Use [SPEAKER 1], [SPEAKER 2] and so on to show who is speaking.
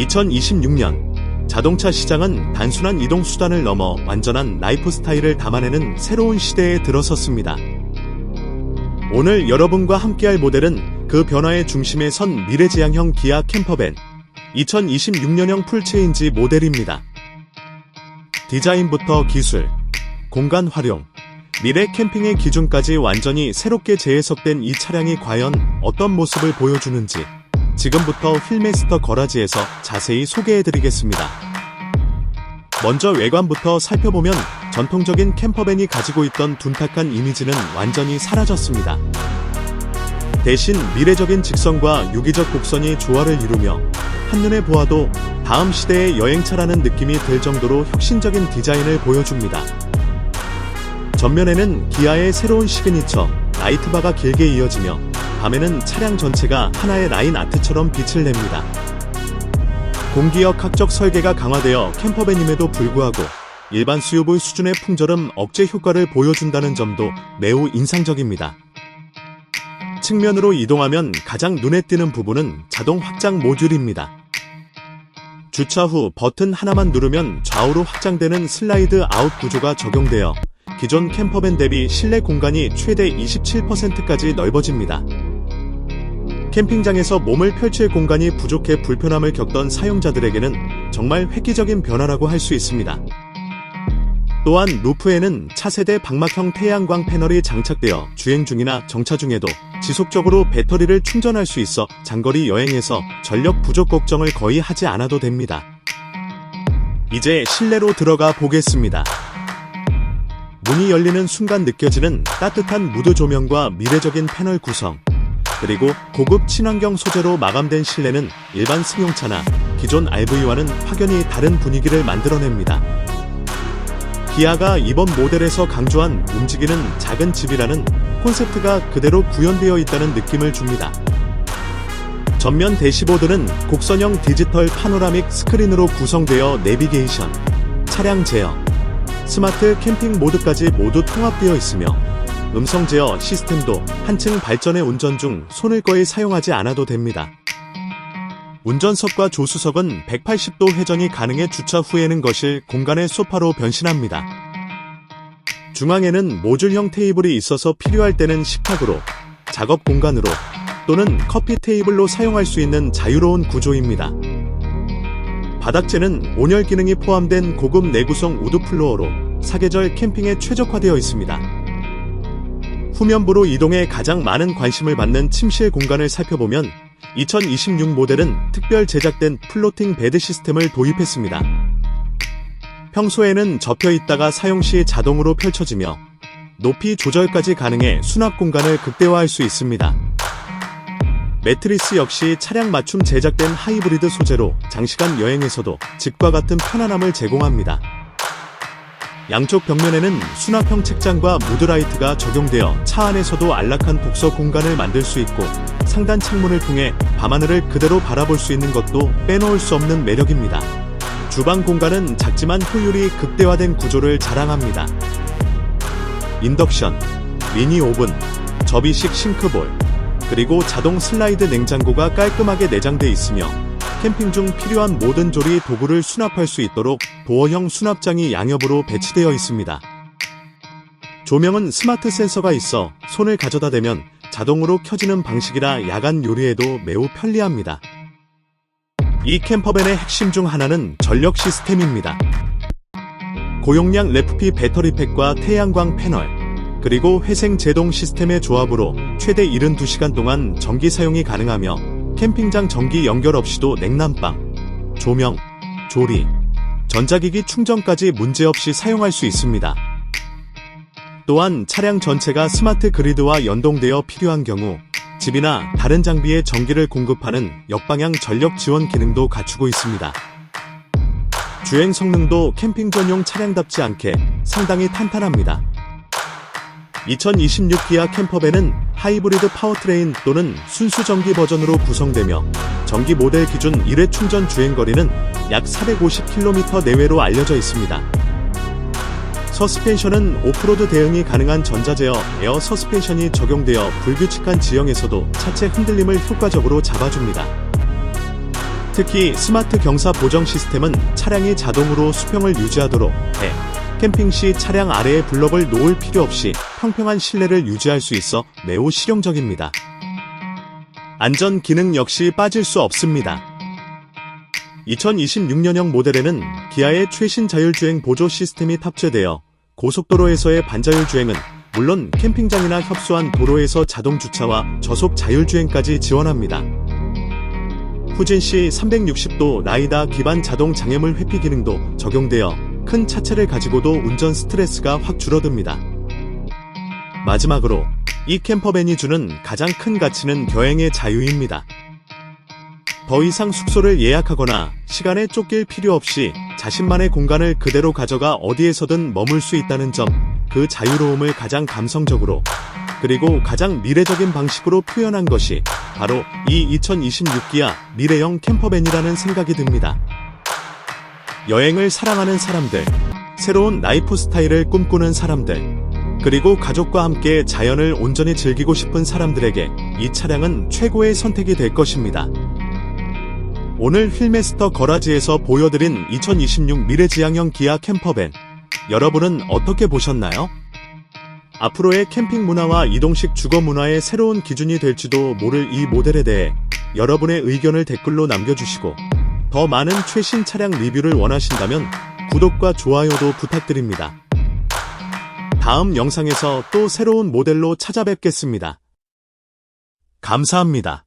[SPEAKER 1] 2026년 자동차 시장은 단순한 이동 수단을 넘어 완전한 라이프 스타일을 담아내는 새로운 시대에 들어섰습니다. 오늘 여러분과 함께할 모델은 그 변화의 중심에 선 미래지향형 기아 캠퍼밴 2026년형 풀체인지 모델입니다. 디자인부터 기술, 공간 활용, 미래 캠핑의 기준까지 완전히 새롭게 재해석된 이 차량이 과연 어떤 모습을 보여주는지 지금부터 휠메스터 거라지에서 자세히 소개해드리겠습니다. 먼저 외관부터 살펴보면 전통적인 캠퍼밴이 가지고 있던 둔탁한 이미지는 완전히 사라졌습니다. 대신 미래적인 직선과 유기적 곡선이 조화를 이루며 한눈에 보아도 다음 시대의 여행차라는 느낌이 들 정도로 혁신적인 디자인을 보여줍니다. 전면에는 기아의 새로운 시그니처 라이트바가 길게 이어지며 밤에는 차량 전체가 하나의 라인 아트처럼 빛을 냅니다. 공기역 학적 설계가 강화되어 캠퍼밴임에도 불구하고 일반 수요부 수준의 풍절음 억제 효과를 보여준다는 점도 매우 인상적입니다. 측면으로 이동하면 가장 눈에 띄는 부분은 자동 확장 모듈입니다. 주차 후 버튼 하나만 누르면 좌우로 확장되는 슬라이드 아웃 구조가 적용되어 기존 캠퍼밴 대비 실내 공간이 최대 27%까지 넓어집니다. 캠핑장에서 몸을 펼칠 공간이 부족해 불편함을 겪던 사용자들에게는 정말 획기적인 변화라고 할 수 있습니다. 또한 루프에는 차세대 방막형 태양광 패널이 장착되어 주행 중이나 정차 중에도 지속적으로 배터리를 충전할 수 있어 장거리 여행에서 전력 부족 걱정을 거의 하지 않아도 됩니다. 이제 실내로 들어가 보겠습니다. 문이 열리는 순간 느껴지는 따뜻한 무드 조명과 미래적인 패널 구성, 그리고 고급 친환경 소재로 마감된 실내는 일반 승용차나 기존 RV와는 확연히 다른 분위기를 만들어냅니다. 기아가 이번 모델에서 강조한 움직이는 작은 집이라는 콘셉트가 그대로 구현되어 있다는 느낌을 줍니다. 전면 대시보드는 곡선형 디지털 파노라믹 스크린으로 구성되어 내비게이션, 차량 제어, 스마트 캠핑 모드까지 모두 통합되어 있으며 음성 제어 시스템도 한층 발전의 운전 중 손을 거의 사용하지 않아도 됩니다. 운전석과 조수석은 180도 회전이 가능해 주차 후에는 거실 공간의 소파로 변신합니다. 중앙에는 모듈형 테이블이 있어서 필요할 때는 식탁으로, 작업 공간으로 또는 커피 테이블로 사용할 수 있는 자유로운 구조입니다. 바닥재는 온열 기능이 포함된 고급 내구성 우드 플로어로 사계절 캠핑에 최적화되어 있습니다. 후면부로 이동해 가장 많은 관심을 받는 침실 공간을 살펴보면 2026 모델은 특별 제작된 플로팅 베드 시스템을 도입했습니다. 평소에는 접혀 있다가 사용 시 자동으로 펼쳐지며 높이 조절까지 가능해 수납 공간을 극대화할 수 있습니다. 매트리스 역시 차량 맞춤 제작된 하이브리드 소재로 장시간 여행에서도 집과 같은 편안함을 제공합니다. 양쪽 벽면에는 수납형 책장과 무드라이트가 적용되어 차 안에서도 안락한 독서 공간을 만들 수 있고 상단 창문을 통해 밤하늘을 그대로 바라볼 수 있는 것도 빼놓을 수 없는 매력입니다. 주방 공간은 작지만 효율이 극대화된 구조를 자랑합니다. 인덕션, 미니 오븐, 접이식 싱크볼, 그리고 자동 슬라이드 냉장고가 깔끔하게 내장돼 있으며 캠핑 중 필요한 모든 조리 도구를 수납할 수 있도록 도어형 수납장이 양옆으로 배치되어 있습니다. 조명은 스마트 센서가 있어 손을 가져다 대면 자동으로 켜지는 방식이라 야간 요리에도 매우 편리합니다. 이 캠퍼밴의 핵심 중 하나는 전력 시스템입니다. 고용량 레프피 배터리팩과 태양광 패널, 그리고 회생 제동 시스템의 조합으로 최대 72시간 동안 전기 사용이 가능하며 캠핑장 전기 연결 없이도 냉난방, 조명, 조리, 전자기기 충전까지 문제없이 사용할 수 있습니다. 또한 차량 전체가 스마트 그리드와 연동되어 필요한 경우 집이나 다른 장비에 전기를 공급하는 역방향 전력 지원 기능도 갖추고 있습니다. 주행 성능도 캠핑 전용 차량답지 않게 상당히 탄탄합니다. 2026 기아 캠퍼밴은 하이브리드 파워트레인 또는 순수 전기 버전으로 구성되며 전기 모델 기준 1회 충전 주행 거리는 약 450km 내외로 알려져 있습니다. 서스펜션은 오프로드 대응이 가능한 전자제어 에어 서스펜션이 적용되어 불규칙한 지형에서도 차체 흔들림을 효과적으로 잡아줍니다. 특히 스마트 경사 보정 시스템은 차량이 자동으로 수평을 유지하도록 해 캠핑 시 차량 아래에 블럭을 놓을 필요 없이 평평한 실내를 유지할 수 있어 매우 실용적입니다. 안전 기능 역시 빠질 수 없습니다. 2026년형 모델에는 기아의 최신 자율주행 보조 시스템이 탑재되어 고속도로에서의 반자율 주행은 물론 캠핑장이나 협소한 도로에서 자동 주차와 저속 자율주행까지 지원합니다. 후진 시 360도 라이다 기반 자동 장애물 회피 기능도 적용되어 큰 차체를 가지고도 운전 스트레스가 확 줄어듭니다. 마지막으로 이 캠퍼밴이 주는 가장 큰 가치는 여행의 자유입니다. 더 이상 숙소를 예약하거나 시간에 쫓길 필요 없이 자신만의 공간을 그대로 가져가 어디에서든 머물 수 있다는 점, 그 자유로움을 가장 감성적으로 그리고 가장 미래적인 방식으로 표현한 것이 바로 이 2026기아 미래형 캠퍼밴이라는 생각이 듭니다. 여행을 사랑하는 사람들, 새로운 라이프 스타일을 꿈꾸는 사람들, 그리고 가족과 함께 자연을 온전히 즐기고 싶은 사람들에게 이 차량은 최고의 선택이 될 것입니다. 오늘 휠메스터 거라지에서 보여드린 2026 미래지향형 기아 캠퍼밴. 여러분은 어떻게 보셨나요? 앞으로의 캠핑 문화와 이동식 주거 문화의 새로운 기준이 될지도 모를 이 모델에 대해 여러분의 의견을 댓글로 남겨주시고 더 많은 최신 차량 리뷰를 원하신다면 구독과 좋아요도 부탁드립니다. 다음 영상에서 또 새로운 모델로 찾아뵙겠습니다. 감사합니다.